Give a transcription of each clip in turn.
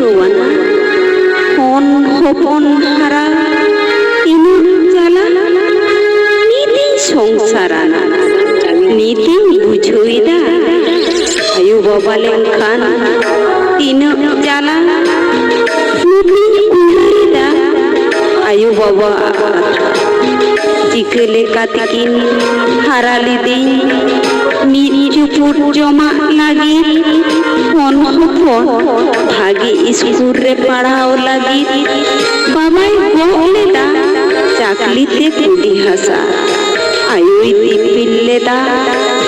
রোয়ানা পন হপন হারা এমন জ্বালা? নীতি সংসারানা নীতি বুঝই দা। আয়ু বাবা লেখান তিন জ্বালা। নীতি উনারি দা, আয়ু বাবা জিকে লেকাতিকিন হারালি দিন নিচু চোট জমা লাগি ফোন ফোন ভাগে স্কুল রে পড়াও লাগি বাবাই গোলেদা চাকলিতে কুডি হাসা আয়ুই দিপিল্লেদা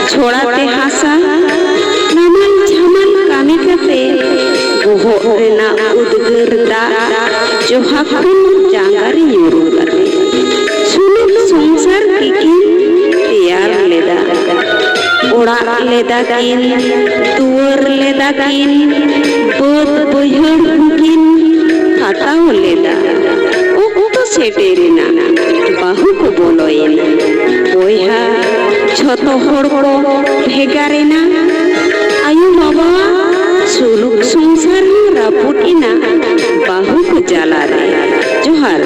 ছোড়াতে হাসা নামাল ঝামাল কামে কাতে বহরেনা উদ্গরদা জোহাকুন জাঙ্গারে ইউরুদা ᱚᱲᱟᱜ ᱞᱮ ᱫᱟᱠᱤᱱ ᱫᱩᱣᱟᱹᱨ ᱞᱮ ᱫᱟᱠᱤᱱ ᱵᱟᱹᱫ ᱵᱟᱹᱭᱦᱟᱹᱲ ᱠᱚᱠᱤᱱ ᱦᱟᱛᱟᱣ ᱞᱮᱫᱟ ᱚᱠᱛᱚ ᱥᱮᱴᱮᱨᱮᱱᱟ ᱵᱟᱹᱦᱩ ᱠᱚ ᱵᱚᱞᱚᱭᱮᱱᱟ ᱵᱚᱭᱦᱟ ᱡᱷᱚᱛᱚ ᱦᱚᱲ ᱠᱚ ᱵᱷᱮᱜᱟᱨᱮᱱᱟ ᱟᱭᱳ ᱥᱩᱞᱩᱠ ᱥᱚᱝᱥᱟᱨ ᱨᱟᱹᱯᱩᱫ ᱮᱱᱟ ᱵᱟᱹᱦᱩ ᱠᱚ ᱡᱟᱞᱟᱨᱮ ᱡᱚᱦᱟᱨ